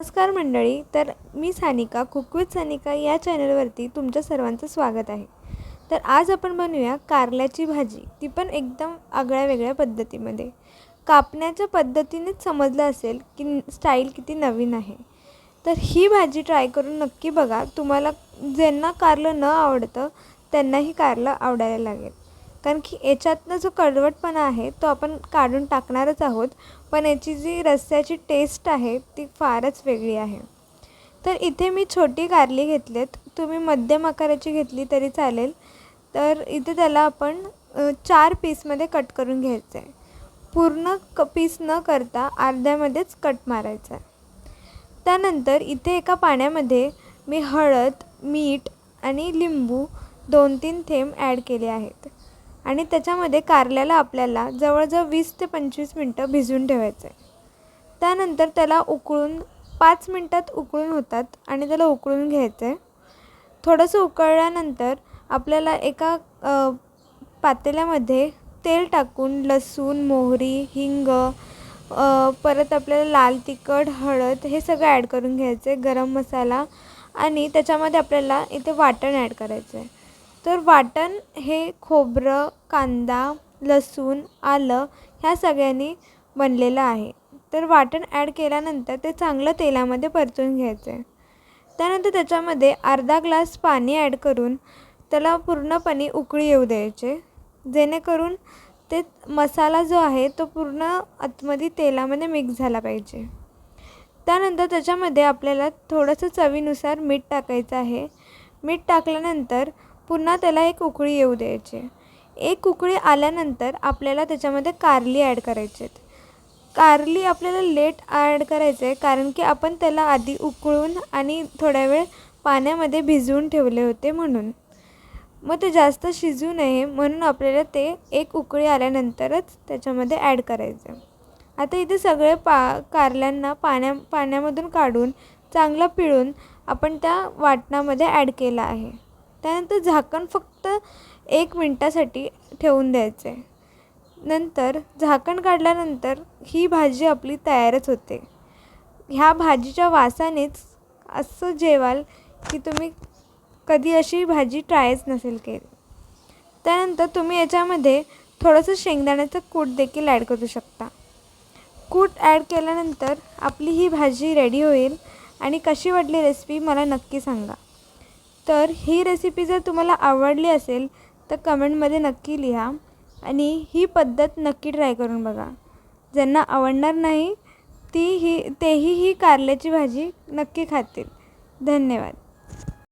नमस्कार मंडळी तर मी सानिका कुकविथ सानिका या चॅनलवरती तुमच्या सर्वांचं स्वागत आहे. तर आज आपण बनवूया कारल्याची भाजी. ती पण एकदम आगळ्या वेगळ्या पद्धतीमध्ये. कापण्याच्या पद्धतीनेच समजलं असेल की स्टाईल किती नवीन आहे. तर ही भाजी ट्राय करून नक्की बघा. तुम्हाला ज्यांना कारलं न आवडतं त्यांनाही कारलं आवडायला लागेल. कारण की याच्यातनं जो कडवटपणा आहे तो आपण काढून टाकणारच आहोत. पण याची जी रस्स्याची टेस्ट आहे ती फारच वेगळी आहे. तर इथे मी छोटी कारली आहेत तुम्ही मध्यम आकाराची घेतली तरी चालेल. तर इथे त्याला आपण चार पीसमध्ये कट करून घ्यायचं आहे पूर्ण क पीस न करता अर्ध्यामध्येच कट मारायचा आहे त्यानंतर इथे एका पाण्यामध्ये मी हळद मीठ आणि लिंबू दोन तीन थेंब ॲड केले आहेत. आणि त्याच्यामध्ये कारल्याला आपल्याला जवळजवळ वीस ते पंचवीस मिनटं भिजवून ठेवायचं आहे त्यानंतर त्याला उकळून पाच मिनटात उकळून होतात आणि त्याला उकळून घ्यायचं आहे थोडंसं उकळल्यानंतर आपल्याला एका पातेल्यामध्ये तेल टाकून लसूण मोहरी हिंग परत आपल्याला लाल तिखट हळद हे सगळं ॲड करून घ्यायचं आहे गरम मसाला आणि त्याच्यामध्ये आपल्याला इथे वाटण ॲड करायचं आहे तर वाटण हे खोबरं कांदा लसूण आलं ह्या सगळ्यांनी बनलेलं आहे. तर वाटण ॲड केल्यानंतर ते चांगलं तेलामध्ये परतून घ्यायचं. आहे त्यानंतर त्याच्यामध्ये अर्धा ग्लास पाणी ॲड करून त्याला पूर्णपणे उकळी येऊ द्यायचे. जेणेकरून ते मसाला जो आहे तो पूर्ण आतमध्ये तेलामध्ये मिक्स झाला पाहिजे. त्यानंतर त्याच्यामध्ये आपल्याला थोडंसं चवीनुसार मीठ टाकायचं आहे. मीठ टाकल्यानंतर पुन्हा त्याला एक उकळी येऊ द्यायची. एक उकळी आल्यानंतर आपल्याला त्याच्यामध्ये कारली ॲड करायची आहेत. कारली आपल्याला लेट ॲड करायचं आहे कारण की आपण त्याला आधी उकळून आणि थोड्या वेळ पाण्यामध्ये भिजवून ठेवले होते म्हणून. मग ते जास्त शिजू नये म्हणून आपल्याला ते एक उकळी आल्यानंतरच त्याच्यामध्ये ॲड करायचं आता इथे सगळे पा कारल्यांना पाण्या पाण्यामधून काढून चांगलं पिळून आपण त्या वाटणामध्ये ॲड केलं आहे. त्यानंतर झाकण फक्त एक मिनटासाठी ठेवून द्यायचं. आहे नंतर झाकण काढल्यानंतर ही भाजी आपली तयारच होते. ह्या भाजीच्या वासानेच असं जेवाल की तुम्ही कधी अशी भाजी ट्रायच नसेल केली. त्यानंतर तुम्ही याच्यामध्ये थोडंसं शेंगदाण्याचं कूट देखील ॲड करू शकता. कूट ॲड केल्यानंतर आपली ही भाजी रेडी होईल आणि कशी वाटली रेसिपी मला नक्की सांगा. तर ही रेसिपी जर तुम्हाला आवडली असेल तर कमेंटमध्ये नक्की लिहा आणि ही पद्धत नक्की ट्राय करून बघा. ज्यांना आवडणार नाही ती ही तेही ही कारल्याची भाजी नक्की खातील. धन्यवाद.